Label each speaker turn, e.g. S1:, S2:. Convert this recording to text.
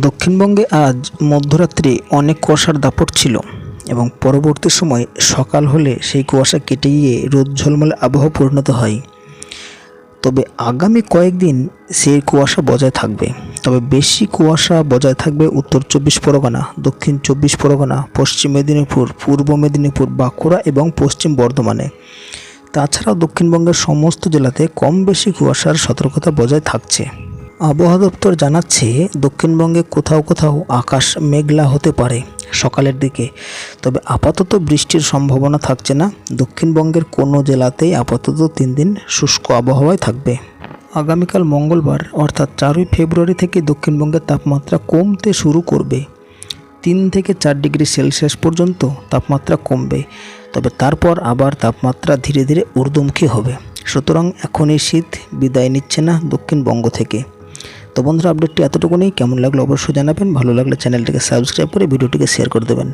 S1: দক্ষিণবঙ্গে আজ মধ্যরাত্রে অনেক কুয়াশার দাপট ছিল এবং পরবর্তী সময় সকাল হলে সেই কুয়াশা কেটে গিয়ে রোদ ঝলমলে আবহাওয়া পরিণত হয়। তবে আগামী কয়েকদিন সেই কুয়াশা বজায় থাকবে। তবে বেশি কুয়াশা বজায় থাকবে উত্তর চব্বিশ পরগনা, দক্ষিণ চব্বিশ পরগনা, পশ্চিম মেদিনীপুর, পূর্ব মেদিনীপুর, বাঁকুড়া এবং পশ্চিম বর্ধমানে। তাছাড়াও দক্ষিণবঙ্গের সমস্ত জেলাতে কম বেশি কুয়াশার সতর্কতা বজায় থাকছে। আবহাওয়া দপ্তর জানাচ্ছে, দক্ষিণবঙ্গে কোথাও কোথাও আকাশ মেঘলা হতে পারে সকালের দিকে। তবে আপাতত বৃষ্টির সম্ভাবনা থাকছে না। দক্ষিণবঙ্গের কোনো জেলাতেই আপাতত তিন দিন শুষ্ক আবহাওয়ায় থাকবে। আগামীকাল মঙ্গলবার, অর্থাৎ চারই ফেব্রুয়ারি থেকে দক্ষিণবঙ্গের তাপমাত্রা কমতে শুরু করবে। তিন থেকে চার ডিগ্রি সেলসিয়াস পর্যন্ত তাপমাত্রা কমবে। তবে তারপর আবার তাপমাত্রা ধীরে ধীরে ঊর্ধ্বমুখী হবে। সুতরাং এখন এই শীত বিদায় নিচ্ছে না দক্ষিণবঙ্গ থেকে। তো বন্ধুরা আপডেটটি এতটুকুনি। কেমন লাগল অবশ্যই জানাবেন। ভালো লাগলে চ্যানেলটিকে সাবস্ক্রাইব করে ভিডিওটিকে শেয়ার করে দেবেন।